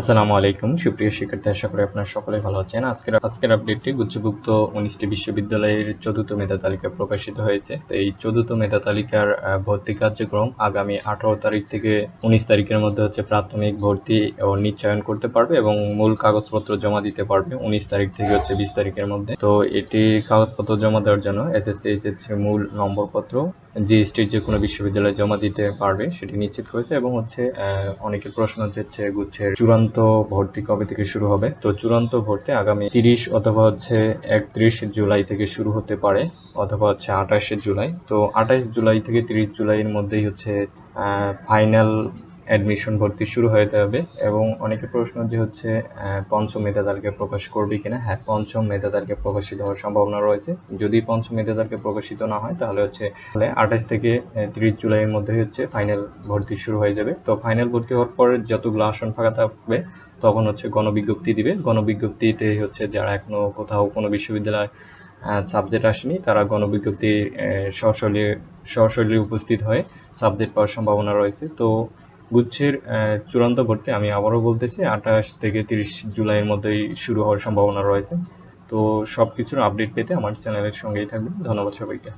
আসসালামু আলাইকুম। সুপ্রিয় শিক্ষার্থী, আশা করি আপনারা সকলে ভালো আছেন। আজকের আজকের আপডেটটি গুচ্ছভুক্ত উনিশটি বিশ্ববিদ্যালয়ের চতুর্থ মেধা তালিকা প্রকাশিত হয়েছে। তো এই চতুর্থ মেধা তালিকার ভর্তি কার্যক্রম আগামী আঠারো তারিখ থেকে উনিশ তারিখের মধ্যে হচ্ছে প্রাথমিক ভর্তি ও নিশ্চয়ন করতে পারবে এবং মূল কাগজপত্র জমা দিতে পারবে উনিশ তারিখ থেকে হচ্ছে বিশ তারিখের মধ্যে। তো এটি কাগজপত্র জমা দেওয়ার জন্য এসএসসি এইচএসসি মূল নম্বরপত্র জিএসটির যে কোনো বিশ্ববিদ্যালয়ে জমা দিতে পারবে, সেটি নিশ্চিত হয়েছে এবং হচ্ছে অনেকের প্রশ্ন হচ্ছে গুচ্ছের চূড়ান্ত ভর্তি কবে থেকে শুরু হবে। তো চূড়ান্ত ভর্তি আগামী তিরিশ অথবা হচ্ছে একত্রিশ জুলাই থেকে শুরু হতে পারে, অথবা হচ্ছে আঠাশে জুলাই। তো আঠাশ জুলাই থেকে তিরিশ জুলাইয়ের মধ্যেই হচ্ছে ফাইনাল অ্যাডমিশন ভর্তি শুরু হয়ে যাবে এবং অনেকের প্রশ্ন যে হচ্ছে পঞ্চম মেধা তালিকা প্রকাশ করবে কিনা? হ্যাঁ পঞ্চম মেধা তালিকা প্রকাশিত হওয়ার সম্ভাবনা রয়েছে। যদি পঞ্চম মেধা তালিকা প্রকাশিত না হয়, তাহলে হচ্ছে, তাহলে আঠাশ থেকে তিরিশ জুলাইয়ের মধ্যে হচ্ছে ফাইনাল ভর্তি শুরু হয়ে যাবে। তো ফাইনাল ভর্তি হওয়ার পর যতগুলো আসন ফাঁকা থাকবে, তখন হচ্ছে গণবিজ্ঞপ্তি দিবে। গণবিজ্ঞপ্তিতে হচ্ছে যারা এখনও কোথাও কোনো বিশ্ববিদ্যালয় সাবজেক্ট আসেনি, তারা গণবিজ্ঞপ্তি সশরীরে সশরীরে উপস্থিত হয়ে সাবজেক্ট পাওয়ার সম্ভাবনা রয়েছে। তো গুচ্ছের চূড়ান্ত ভর্তি আমি আবারও বলতেছি, আঠাশ থেকে তিরিশ জুলাইয়ের মধ্যেই শুরু হওয়ার সম্ভাবনা রয়েছে। তো সব কিছুর আপডেট পেতে আমার চ্যানেলের সঙ্গেই থাকবেন। ধন্যবাদ সবাইকে।